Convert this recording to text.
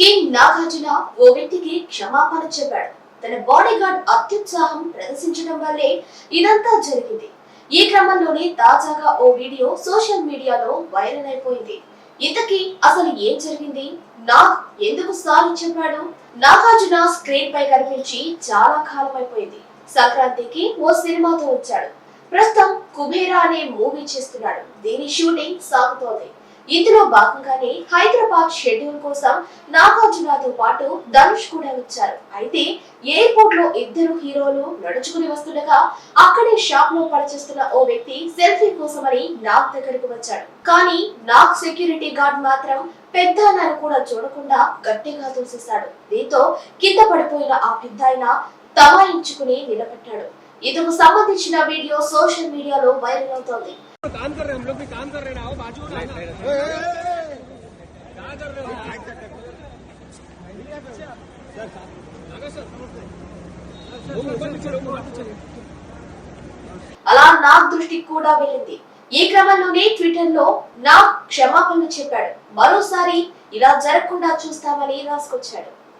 King Nagarjuna ఓ వ్యక్తికి క్షమాపణ చెప్పాడు. తన బాడీ గార్డ్ అత్యుత్సాహం ప్రదర్శించడం వల్లే ఇదంతా జరిగింది. ఈ క్రమంలోనే తాజాగా ఓ వీడియో సోషల్ మీడియాలో వైరల్ అయిపోయింది. ఇంతకీ అసలు ఏం జరిగింది? నాగ్ ఎందుకు సారీ చెప్పాడు? నాగార్జున స్క్రీన్ పై కనిపించి చాలా కాలం అయిపోయింది. సంక్రాంతికి ఓ సినిమాతో వచ్చాడు. ప్రస్తుతం కుబేరా అనే మూవీ చేస్తున్నాడు. దీని షూటింగ్ సాగుతోంది. ఇందులో భాగంగానే హైదరాబాద్ షెడ్యూల్ కోసం నాగార్జునతో పాటు ధనుష్ కూడా వచ్చారు. అయితే ఎయిర్పోర్ట్లో ఇద్దరు హీరోలు నడుచుకుని వస్తుండగా అక్కడే షాప్లో పనిచేస్తున్న ఓ వ్యక్తి సెల్ఫీ కోసమని నాగ్ దగ్గరకు వచ్చాడు. కానీ నాగ్ సెక్యూరిటీ గార్డ్ మాత్రం పెద్ద కూడా చూడకుండా గట్టిగా తోసేశాడు. దీంతో కింద పడిపోయిన ఆ పెద్దాయన తమాయించుకుని నిలబెట్టాడు ఇందుకు సంబంధించిన వీడియో సోషల్ మీడియాలో వైరల్ అవుతోంది. काम कर रहे हैं हम लोग भी काम कर रहे हैं आओ बाजू में आओ ना। क्या कर रहे हो आगे सर लोग ऊपर नीचे लोग ऊपर नीचे అలా నాగ్ దృష్టికి కూడా వెళ్ళింది ఈ క్రమంలోనే ట్విట్టర్ లో నాగ్ క్షమాపణలు చెప్పాడు మరోసారి ఇలా జరగకుండా చూస్తామని రాసుకొచ్చాడు